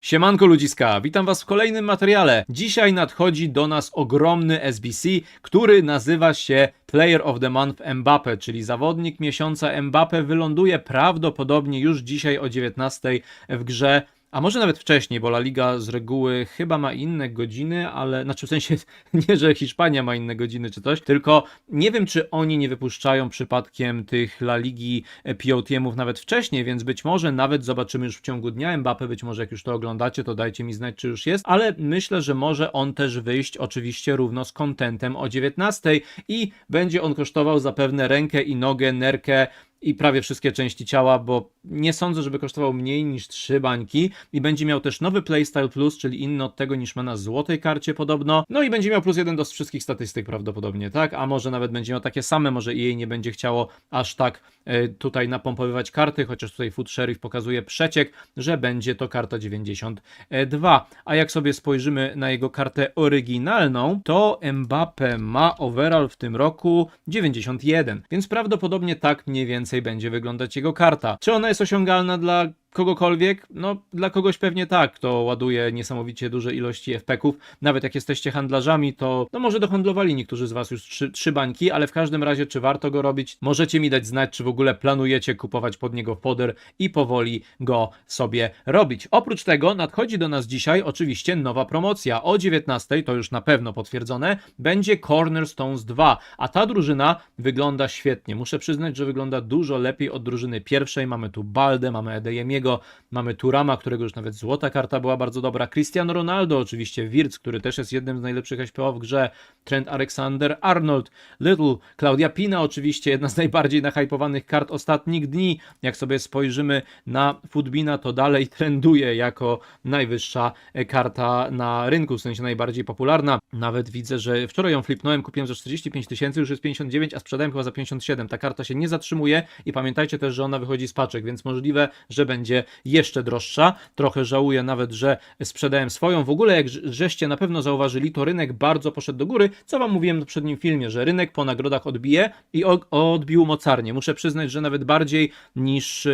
Siemanko ludziska, witam was w kolejnym materiale. Dzisiaj nadchodzi do nas ogromny SBC, który nazywa się Player of the Month Mbappe, czyli zawodnik miesiąca Mbappe wyląduje prawdopodobnie już dzisiaj o 19 w grze. A może nawet wcześniej, bo La Liga z reguły chyba ma inne godziny, ale znaczy w sensie nie, że Hiszpania ma inne godziny czy coś, tylko nie wiem, czy oni nie wypuszczają przypadkiem tych La Ligi e, POTM-ów nawet wcześniej, więc być może nawet zobaczymy już w ciągu dnia Mbappe, być może jak już to oglądacie, to dajcie mi znać, czy już jest, ale myślę, że może on też wyjść oczywiście równo z kontentem o 19 i będzie on kosztował zapewne rękę i nogę, nerkę, i prawie wszystkie części ciała, bo nie sądzę, żeby kosztował mniej niż 3 bańki i będzie miał też nowy Playstyle Plus, czyli inny od tego niż ma na złotej karcie podobno. No i będzie miał plus jeden do wszystkich statystyk prawdopodobnie, tak? A może nawet będzie miał takie same, może jej nie będzie chciało aż tak e, tutaj napompowywać karty, chociaż tutaj Food Sheriff pokazuje przeciek, że będzie to karta 92. A jak sobie spojrzymy na jego kartę oryginalną, to Mbappe ma overall w tym roku 91, więc prawdopodobnie tak mniej więcej będzie wyglądać jego karta. Czy ona jest osiągalna dla kogokolwiek? No, dla kogoś pewnie tak, kto ładuje niesamowicie duże ilości FP-ków. Nawet jak jesteście handlarzami, to no może dohandlowali niektórzy z Was już trzy, trzy bańki, ale w każdym razie, czy warto go robić? Możecie mi dać znać, czy w ogóle planujecie kupować pod niego foder i powoli go sobie robić. Oprócz tego nadchodzi do nas dzisiaj oczywiście nowa promocja. O 19, to już na pewno potwierdzone, będzie Cornerstones 2, a ta drużyna wygląda świetnie. Muszę przyznać, że wygląda dużo lepiej od drużyny pierwszej. Mamy tu Baldę, mamy Edeyemiego, mamy Turama, którego już nawet złota karta była bardzo dobra, Cristiano Ronaldo oczywiście, Wirtz, który też jest jednym z najlepszych SPO w grze, Trent Alexander, Arnold, Little, Claudia Pina oczywiście, jedna z najbardziej nahypowanych kart ostatnich dni. Jak sobie spojrzymy na Footbina, to dalej trenduje jako najwyższa karta na rynku, w sensie najbardziej popularna. Nawet widzę, że wczoraj ją flipnąłem, kupiłem za 45 tysięcy, już jest 59, a sprzedałem chyba za 57. Ta karta się nie zatrzymuje i pamiętajcie też, że ona wychodzi z paczek, więc możliwe, że będzie jeszcze droższa. Trochę żałuję nawet, że sprzedałem swoją. W ogóle, jak żeście na pewno zauważyli, to rynek bardzo poszedł do góry, co wam mówiłem w poprzednim filmie, że rynek po nagrodach odbije i odbił mocarnie. Muszę przyznać, że nawet bardziej niż,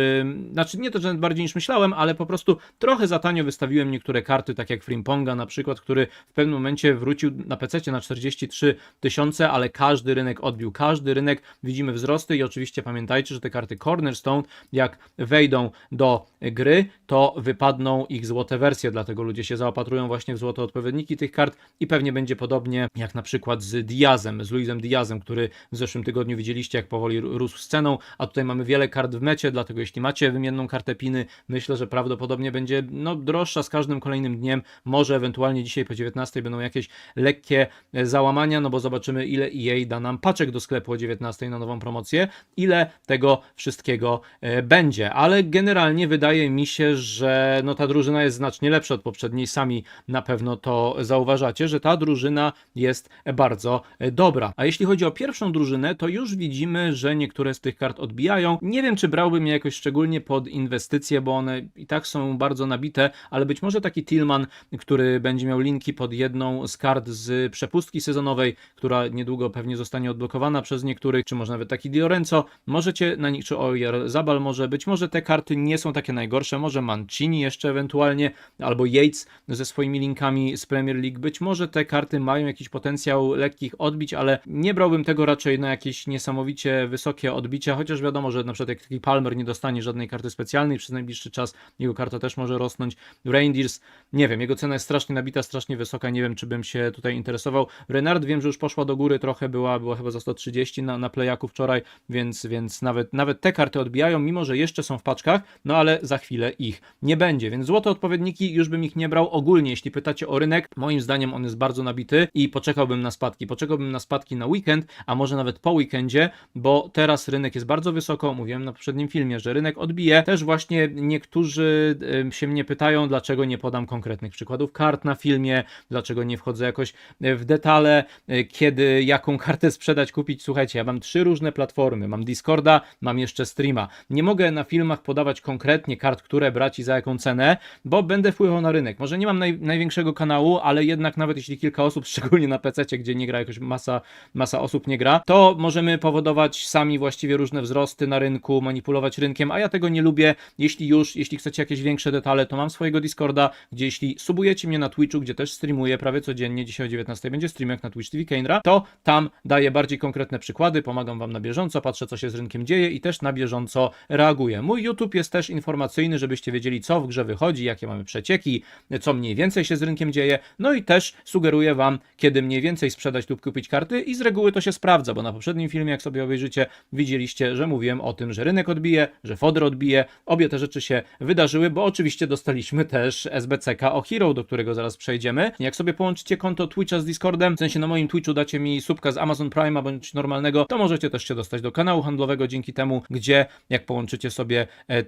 znaczy nie to, że nawet bardziej niż myślałem, ale po prostu trochę za tanio wystawiłem niektóre karty, tak jak Frimponga na przykład, który w pewnym momencie wrócił na PC na 43 tysiące, ale każdy rynek odbił, każdy rynek widzimy wzrosty i oczywiście pamiętajcie, że te karty Cornerstone, jak wejdą do gry, to wypadną ich złote wersje, dlatego ludzie się zaopatrują właśnie w złote odpowiedniki tych kart i pewnie będzie podobnie jak na przykład z Diazem, z Luizem Diazem, który w zeszłym tygodniu widzieliście, jak powoli rósł z a tutaj mamy wiele kart w mecie, dlatego jeśli macie wymienną kartę piny, myślę, że prawdopodobnie będzie no, droższa z każdym kolejnym dniem, może ewentualnie dzisiaj po 19 będą jakieś lekkie e, załamania, no bo zobaczymy ile EA da nam paczek do sklepu o 19 na nową promocję, ile tego wszystkiego e, będzie, ale generalnie wydaje mi się, że no ta drużyna jest znacznie lepsza od poprzedniej, sami na pewno to zauważacie, że ta drużyna jest bardzo e, dobra. A jeśli chodzi o pierwszą drużynę, to już widzimy, że niektóre z tych kart odbijają. Nie wiem, czy brałbym je jakoś szczególnie pod inwestycje, bo one i tak są bardzo nabite, ale być może taki Tillman, który będzie miał linki pod jedną z kart z przepustki sezonowej, która niedługo pewnie zostanie odblokowana przez niektórych, czy może nawet taki Di Lorenzo, możecie na nich, czy Oyer Zabal może, być może te karty nie są takie najgorsze, może Mancini jeszcze ewentualnie, albo Yates ze swoimi linkami z Premier League, być może te karty mają jakiś potencjał lekkich odbić, ale nie brałbym tego raczej na jakieś niesamowicie wysokie odbicia, chociaż wiadomo, że na przykład jak taki Palmer nie dostanie żadnej karty specjalnej przez najbliższy czas, jego karta też może rosnąć. Reindeers, nie wiem, jego cena jest strasznie nabita, strasznie wysoka, nie wiem, czy bym się tutaj interesował. Renard wiem, że już poszła do góry trochę, była, była chyba za 130 na, na playaku wczoraj, więc, więc nawet, nawet te karty odbijają, mimo że jeszcze są w paczkach, no ale za chwilę ich nie będzie, więc złote odpowiedniki już bym ich nie brał. Ogólnie, jeśli pytacie o rynek, moim zdaniem on jest bardzo nabity i poczekałbym na spadki. Poczekałbym na spadki na weekend, a może nawet po weekendzie, bo teraz rynek jest bardzo wysoko. Mówiłem na poprzednim filmie, że rynek odbije. Też właśnie niektórzy się mnie pytają, dlaczego nie podam konkretnych przykładów kart na filmie, dlaczego nie wchodzę jakoś e, w detale, e, kiedy jaką kartę sprzedać, kupić. Słuchajcie, ja mam trzy różne platformy. Mam Discorda, mam jeszcze streama. Nie mogę na filmach podawać konkretnie kart, które brać i za jaką cenę, bo będę wpływał na rynek. Może nie mam naj, największego kanału, ale jednak nawet jeśli kilka osób, szczególnie na PC, gdzie nie gra jakoś masa, masa osób nie gra, to możemy powodować sami właściwie różne wzrosty na rynku, manipulować rynkiem, a ja tego nie lubię. Jeśli już, jeśli chcecie jakieś większe detale, to mam swojego Discorda, gdzie jeśli subujecie mnie na Twitchu, gdzie też streamuję prawie codziennie, dzisiaj o 19 będzie streamek na Twitch TV Keinra, to tam daję bardziej konkretne przykłady, pomagam wam na bieżąco, patrzę co się z rynkiem dzieje i też na bieżąco reaguję. Mój YouTube jest też informacyjny, żebyście wiedzieli co w grze wychodzi, jakie mamy przecieki, co mniej więcej się z rynkiem dzieje, no i też sugeruję wam, kiedy mniej więcej sprzedać lub kupić karty i z reguły to się sprawdza, bo na poprzednim filmie, jak sobie obejrzycie, widzieliście, że mówiłem o tym, że rynek odbije, że foder odbije, obie te rzeczy się wydarzyły, bo oczywiście dostaliśmy też SBCK o Hero, do którego zaraz przejdziemy. Jak sobie połączycie konto Twitcha z Discordem, w sensie na moim Twitchu dacie mi subka z Amazon Prime'a bądź normalnego, to możecie też się dostać do kanału handlowego dzięki temu, gdzie jak połączycie sobie e,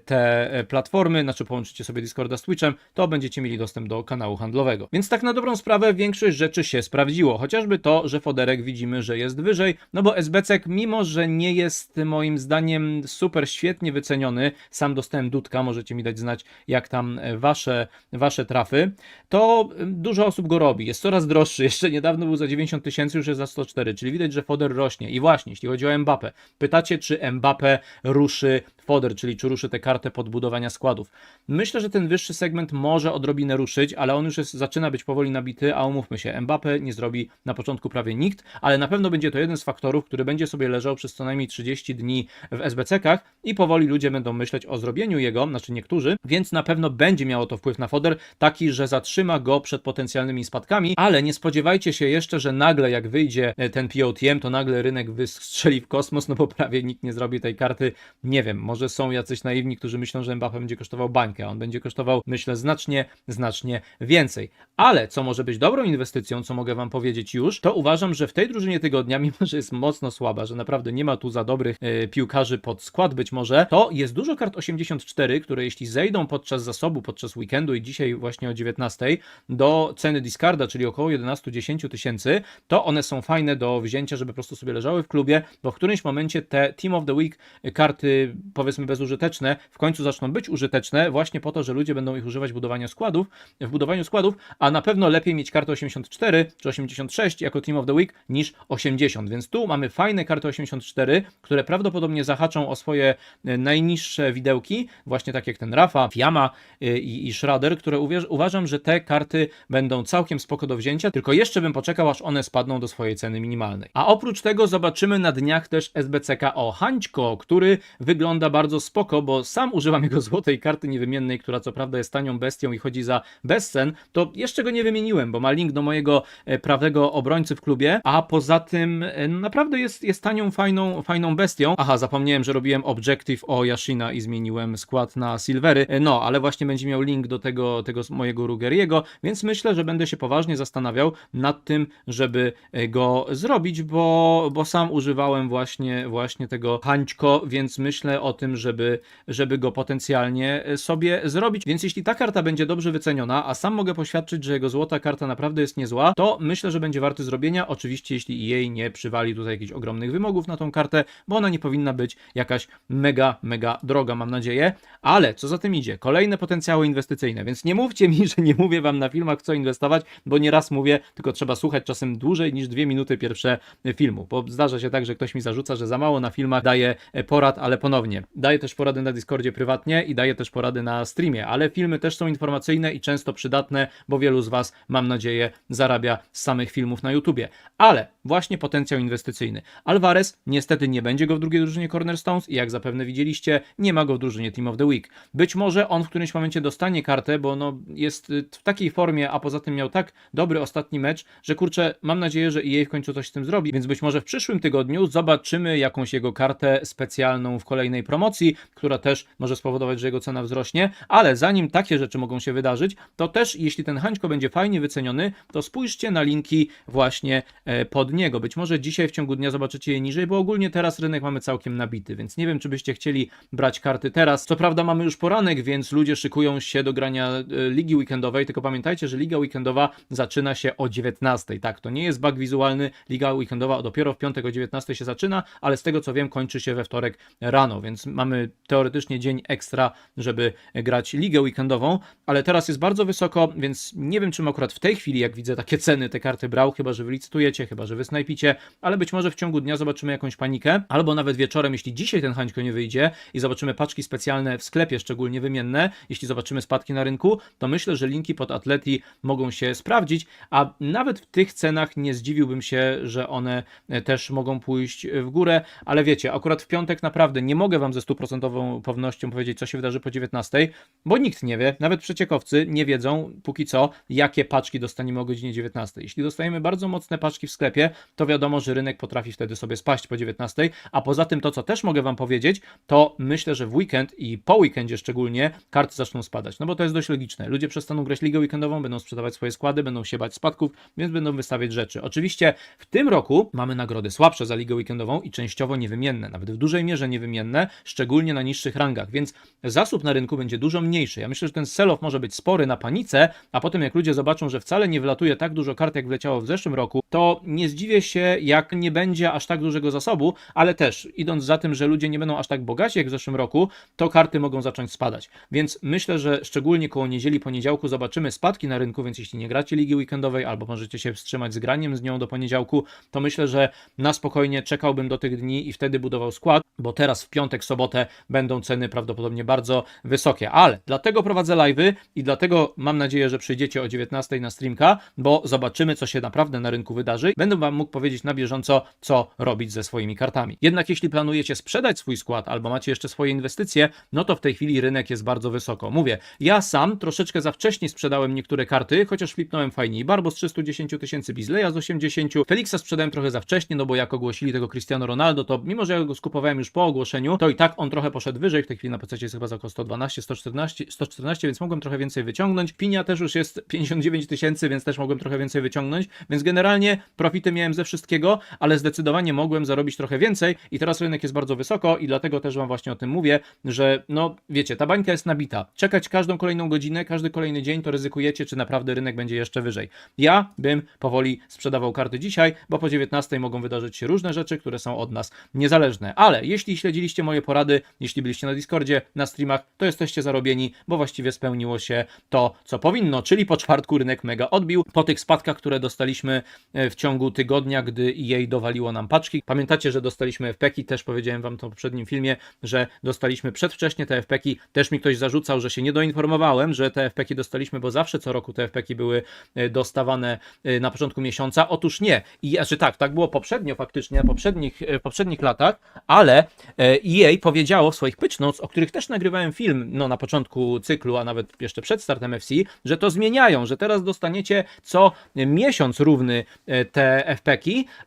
e, platformy, znaczy połączycie sobie Discorda z Twitchem, to będziecie mieli dostęp do kanału handlowego. Więc tak na dobrą sprawę większość rzeczy się sprawdziło, chociażby to, że foderek widzimy, że jest wyżej, no bo SBCek mimo, że nie jest moim zdaniem super świetnie wyceniony, sam dostałem dudka, możecie mi dać znać jak tam e, wasze, wasze trafy, to dużo osób go robi, jest coraz droższy, jeszcze niedawno był za 90 tysięcy, już jest za 104, czyli widać, że foder rośnie. I właśnie, jeśli chodzi o Mbappe, pytacie czy Mbappe ruszy foder, czyli czy ruszy tę kartę podbudowania składów. Myślę, że ten wyższy segment może odrobinę ruszyć, ale on już jest, zaczyna być powoli nabity, a umówmy się, Mbappe nie zrobi na początku prawie nikt, ale na pewno będzie to jeden z faktorów, który będzie sobie leżał przez co najmniej 30 dni w SBC-kach i powoli ludzie będą myśleć o zrobieniu jego, znaczy niektórzy, więc na pewno będzie miało to wpływ na foder, taki, że zatrzyma go przed potencjalnymi spadkami, ale nie spodziewajcie się jeszcze, że nagle jak wyjdzie e, ten POTM, to nagle rynek wystrzeli w kosmos, no bo prawie nikt nie zrobi tej karty, nie wiem, może są jacyś naiwni, którzy myślą, że Mbappe będzie kosztował bańkę, on będzie kosztował, myślę, znacznie, znacznie więcej. Ale co może być dobrą inwestycją, co mogę wam powiedzieć już, to uważam, że w tej drużynie tygodnia, mimo że jest mocno słaba, że naprawdę nie ma tu za dobrych e, piłkarzy pod skład być może, to jest dużo kart 84, które jeśli zejdą podczas zasobu, podczas weekendu i dzisiaj właśnie o 19 do ceny discarda, czyli około 11-10 tysięcy, to one są fajne do wzięcia, żeby po prostu sobie leżały w klubie, bo w którymś momencie te Team of the Week karty powiedzmy bezużyteczne w końcu zaczną być użyteczne właśnie po to, że ludzie będą ich używać w budowaniu składów, w budowaniu składów, a na pewno lepiej mieć kartę 84 czy 86 jako Team of the Week niż 80, więc tu mamy fajne karty 84, które prawdopodobnie zahaczą o swoje e, najniższe widełki, właśnie tak jak ten Rafa, Fiamma e, i, i Schrader, które uważam, że te karty będą całkiem spoko do wzięcia, tylko jeszcze bym poczekał, aż one spadną do swojej ceny minimalnej. A oprócz tego zobaczymy na dniach też SBCK o Hańćko, który wygląda bardzo spoko, bo sam używam złotej karty niewymiennej, która co prawda jest tanią bestią i chodzi za bezcen, to jeszcze go nie wymieniłem, bo ma link do mojego e, prawego obrońcy w klubie, a poza tym e, naprawdę jest, jest tanią, fajną, fajną bestią. Aha, zapomniałem, że robiłem objective o Yashina i zmieniłem skład na Silvery, E, no, ale właśnie będzie miał link do tego, tego mojego Rugeriego, więc myślę, że będę się poważnie zastanawiał nad tym, żeby go zrobić, bo, bo sam używałem właśnie, właśnie tego hańćko, więc myślę o tym, żeby, żeby go potencjalnie e, sobie zrobić. Więc jeśli ta karta będzie dobrze wyceniona, a sam mogę poświadczyć, że jego złota karta naprawdę jest niezła, to myślę, że będzie warty zrobienia. Oczywiście, jeśli jej nie przywali tutaj jakichś ogromnych wymogów na tą kartę, bo ona nie powinna być jakaś mega, mega droga, mam nadzieję. Ale co za tym idzie? Kolejne potencjały inwestycyjne, więc nie mówcie mi, że nie mówię wam na filmach, co inwestować, bo nieraz mówię, tylko trzeba słuchać czasem dłużej niż dwie minuty pierwsze filmu, bo zdarza się tak, że ktoś mi zarzuca, że za mało na filmach daję e, porad, ale ponownie, daję też porady na Discordzie prywatnie i daję też porady na streamie, ale filmy też są informacyjne i często przydatne, bo wielu z was, mam nadzieję, zarabia z samych filmów na YouTubie. Ale właśnie potencjał inwestycyjny. Alvarez niestety nie będzie go w drugiej drużynie Cornerstones i jak zapewne widzieliście, nie ma go w drużynie Team of the Week. Być może on w którymś momencie dostanie kartę, bo no jest y, w takiej formie, a poza tym miał tak dobry ostatni mecz, że kurczę, mam nadzieję, że EA w końcu coś z tym zrobi, więc być może w przyszłym tygodniu zobaczymy jakąś jego kartę specjalną w kolejnej promocji, która też może spowodować, że jego cena wzrośnie, ale zanim takie rzeczy mogą się wydarzyć, to też jeśli ten Hańko będzie fajnie wyceniony, to spójrzcie na linki właśnie e, pod średniego. Być może dzisiaj w ciągu dnia zobaczycie je niżej, bo ogólnie teraz rynek mamy całkiem nabity, więc nie wiem, czy byście chcieli brać karty teraz. Co prawda mamy już poranek, więc ludzie szykują się do grania e, ligi weekendowej, tylko pamiętajcie, że liga weekendowa zaczyna się o 19. Tak, to nie jest bug wizualny, liga weekendowa dopiero w piątek o 19 się zaczyna, ale z tego co wiem kończy się we wtorek rano, więc mamy teoretycznie dzień ekstra, żeby grać ligę weekendową, ale teraz jest bardzo wysoko, więc nie wiem, czym akurat w tej chwili, jak widzę takie ceny, te karty brał, chyba że wy licytujecie, chyba że wy snajpicie, ale być może w ciągu dnia zobaczymy jakąś panikę, albo nawet wieczorem, jeśli dzisiaj ten hańko nie wyjdzie i zobaczymy paczki specjalne w sklepie, szczególnie wymienne, jeśli zobaczymy spadki na rynku, to myślę, że linki pod Atleti mogą się sprawdzić, a nawet w tych cenach nie zdziwiłbym się, że one e, też mogą pójść w górę, ale wiecie, akurat w piątek naprawdę nie mogę wam ze stuprocentową pewnością powiedzieć, co się wydarzy po 19, bo nikt nie wie, nawet przeciekowcy nie wiedzą póki co, jakie paczki dostaniemy o godzinie 19. Jeśli dostajemy bardzo mocne paczki w sklepie, to wiadomo, że rynek potrafi wtedy sobie spaść po 19, a poza tym to, co też mogę wam powiedzieć, to myślę, że w weekend i po weekendzie szczególnie karty zaczną spadać, no bo to jest dość logiczne. Ludzie przestaną grać ligę weekendową, będą sprzedawać swoje składy, będą się bać spadków, więc będą wystawiać rzeczy. Oczywiście w tym roku mamy nagrody słabsze za ligę weekendową i częściowo niewymienne, nawet w dużej mierze niewymienne, szczególnie na niższych rangach, więc zasób na rynku będzie dużo mniejszy. Ja myślę, że ten sell-off może być spory na panice, a potem jak ludzie zobaczą, że wcale nie wlatuje tak dużo kart, jak wleciało w zeszłym roku, to nie zdziwię się, jak nie będzie aż tak dużego zasobu, ale też idąc za tym, że ludzie nie będą aż tak bogaci jak w zeszłym roku, to karty mogą zacząć spadać. Więc myślę, że szczególnie koło niedzieli, poniedziałku zobaczymy spadki na rynku, więc jeśli nie gracie ligi weekendowej albo możecie się wstrzymać z graniem z nią do poniedziałku, to myślę, że na spokojnie czekałbym do tych dni i wtedy budował skład, bo teraz w piątek, sobotę będą ceny prawdopodobnie bardzo wysokie. Ale dlatego prowadzę live'y i dlatego mam nadzieję, że przyjdziecie o 19 na streamka, bo zobaczymy, co się naprawdę na rynku wydarzy. Będę Wam mógł powiedzieć na bieżąco, co robić ze swoimi kartami. Jednak jeśli planujecie sprzedać swój skład albo macie jeszcze swoje inwestycje, no to w tej chwili rynek jest bardzo wysoko. Mówię, ja sam troszeczkę za wcześnie sprzedałem niektóre karty, chociaż flipnąłem fajniej. Barbo z 310 tysięcy, Bizleya z 80, Felixa sprzedałem trochę za wcześnie, no bo jak ogłosili tego Cristiano Ronaldo, to mimo, że ja go skupowałem już po ogłoszeniu, to i tak on trochę poszedł wyżej. W tej chwili na PC jest chyba za około 112, 114, 114, więc mogłem trochę więcej wyciągnąć. Pinia też już jest 59 tysięcy, więc też mogłem trochę więcej wyciągnąć. Więc generalnie profity miałem ze wszystkiego, ale zdecydowanie mogłem zarobić trochę więcej i teraz rynek jest bardzo wysoko i dlatego też wam właśnie o tym mówię, że no wiecie, ta bańka jest nabita. Czekać każdą kolejną godzinę, każdy kolejny dzień, to ryzykujecie, czy naprawdę rynek będzie jeszcze wyżej. Ja bym powoli sprzedawał karty dzisiaj, bo po 19 mogą wydarzyć się różne rzeczy, które są od nas niezależne. Ale jeśli śledziliście moje porady, jeśli byliście na Discordzie, na streamach, to jesteście zarobieni, bo właściwie spełniło się to, co powinno, czyli po czwartku rynek mega odbił. Po tych spadkach, które dostaliśmy e, w ciągu tygodnia, gdy EA dowaliło nam paczki. Pamiętacie, że dostaliśmy FPki, też powiedziałem wam to w poprzednim filmie, że dostaliśmy przedwcześnie te FPki. Też mi ktoś zarzucał, że się nie doinformowałem, że te FPki dostaliśmy, bo zawsze co roku te FPki były e, dostawane e, na początku miesiąca. Otóż nie. I znaczy tak, tak było poprzednio faktycznie, poprzednich, w poprzednich latach, ale EA powiedziało w swoich notes, o których też nagrywałem film no, na początku cyklu, a nawet jeszcze przed startem FC, że to zmieniają, że teraz dostaniecie co miesiąc równy e, te FPki,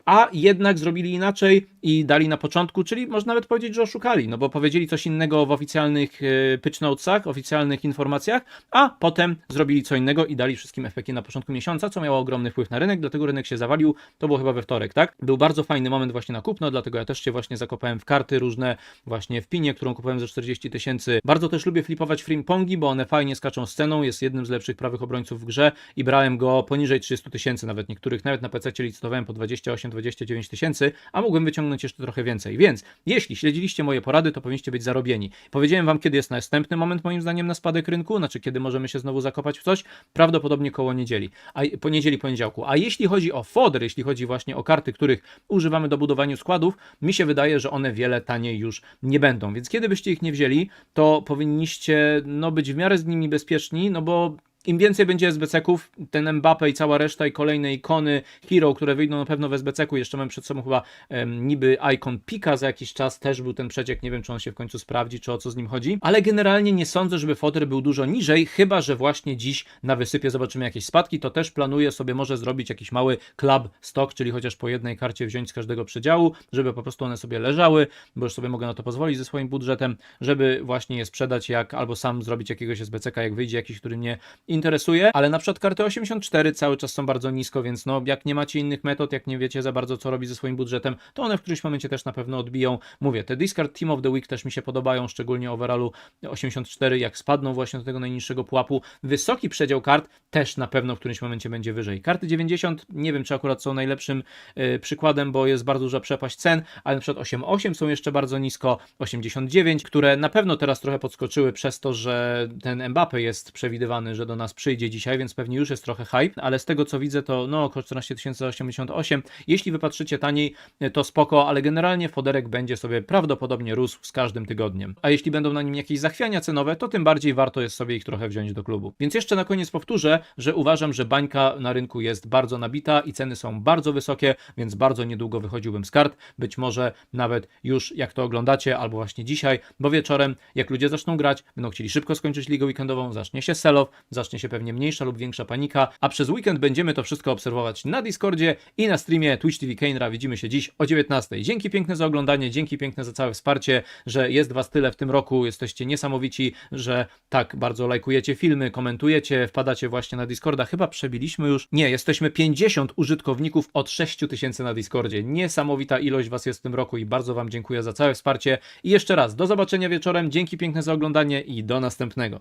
a jednak zrobili inaczej i dali na początku, czyli można nawet powiedzieć, że oszukali, no bo powiedzieli coś innego w oficjalnych e, pitch oficjalnych informacjach, a potem zrobili co innego i dali wszystkim FPki na początku miesiąca, co miało ogromny wpływ na rynek, dlatego rynek się zawalił, to było chyba we wtorek, tak? Był bardzo fajny moment właśnie na kupno, dlatego ja też się właśnie zakopałem w karty różne, właśnie w pinie, którą kupowałem za 40 tysięcy. Bardzo też lubię flipować frimpongi, bo one fajnie skaczą z jest jednym z lepszych prawych obrońców w grze i brałem go poniżej 30 tysięcy, nawet niektórych, nawet na PC licytowałem po 28-29 tysięcy, a mogłem wyciągnąć jeszcze trochę więcej. Więc jeśli śledziliście moje porady, to powinniście być zarobieni. Powiedziałem wam, kiedy jest następny moment, moim zdaniem, na spadek rynku, znaczy kiedy możemy się znowu zakopać w coś, prawdopodobnie koło niedzieli, a po niedzieli, poniedziałku. A jeśli chodzi o fodder, jeśli chodzi właśnie o karty, których używamy do budowania składów, mi się wydaje, że one wiele taniej już nie będą. Więc kiedy byście ich nie wzięli, to powinniście no, być w miarę z nimi bezpieczni, no bo im więcej będzie SBC-ków, ten Mbappe i cała reszta i kolejne ikony Hero, które wyjdą na pewno w SBC-ku, jeszcze mam przed sobą chyba em, niby ikon Pika za jakiś czas, też był ten przeciek, nie wiem czy on się w końcu sprawdzi, czy o co z nim chodzi, ale generalnie nie sądzę, żeby foter był dużo niżej, chyba, że właśnie dziś na wysypie zobaczymy jakieś spadki, to też planuję sobie może zrobić jakiś mały club stock, czyli chociaż po jednej karcie wziąć z każdego przedziału, żeby po prostu one sobie leżały, bo już sobie mogę na to pozwolić ze swoim budżetem, żeby właśnie je sprzedać jak, albo sam zrobić jakiegoś SBC-ka, jak wyjdzie jakiś, który mnie interesuje, ale na przykład karty 84 cały czas są bardzo nisko, więc no jak nie macie innych metod, jak nie wiecie za bardzo co robić ze swoim budżetem, to one w którymś momencie też na pewno odbiją. Mówię, te Discard Team of the Week też mi się podobają, szczególnie overallu 84, jak spadną właśnie do tego najniższego pułapu. Wysoki przedział kart też na pewno w którymś momencie będzie wyżej. Karty 90, nie wiem czy akurat są najlepszym y, przykładem, bo jest bardzo duża przepaść cen, ale na przykład 88 są jeszcze bardzo nisko, 89, które na pewno teraz trochę podskoczyły przez to, że ten Mbappe jest przewidywany, że do nas przyjdzie dzisiaj, więc pewnie już jest trochę hype, ale z tego co widzę to no około 14 088. Jeśli wypatrzycie taniej, to spoko, ale generalnie foderek będzie sobie prawdopodobnie rósł z każdym tygodniem. A jeśli będą na nim jakieś zachwiania cenowe, to tym bardziej warto jest sobie ich trochę wziąć do klubu. Więc jeszcze na koniec powtórzę, że uważam, że bańka na rynku jest bardzo nabita i ceny są bardzo wysokie, więc bardzo niedługo wychodziłbym z kart. Być może nawet już jak to oglądacie, albo właśnie dzisiaj, bo wieczorem, jak ludzie zaczną grać, będą chcieli szybko skończyć ligę weekendową, zacznie się sell-off, zacznie się pewnie mniejsza lub większa panika, a przez weekend będziemy to wszystko obserwować na Discordzie i na streamie Twitch TV Keynra. Widzimy się dziś o 19. Dzięki piękne za oglądanie, dzięki piękne za całe wsparcie, że jest Was tyle w tym roku, jesteście niesamowici, że tak bardzo lajkujecie filmy, komentujecie, wpadacie właśnie na Discorda. Chyba przebiliśmy już, nie, jesteśmy 50 użytkowników od 6000 na Discordzie. Niesamowita ilość Was jest w tym roku i bardzo Wam dziękuję za całe wsparcie. I jeszcze raz, do zobaczenia wieczorem, dzięki piękne za oglądanie i do następnego.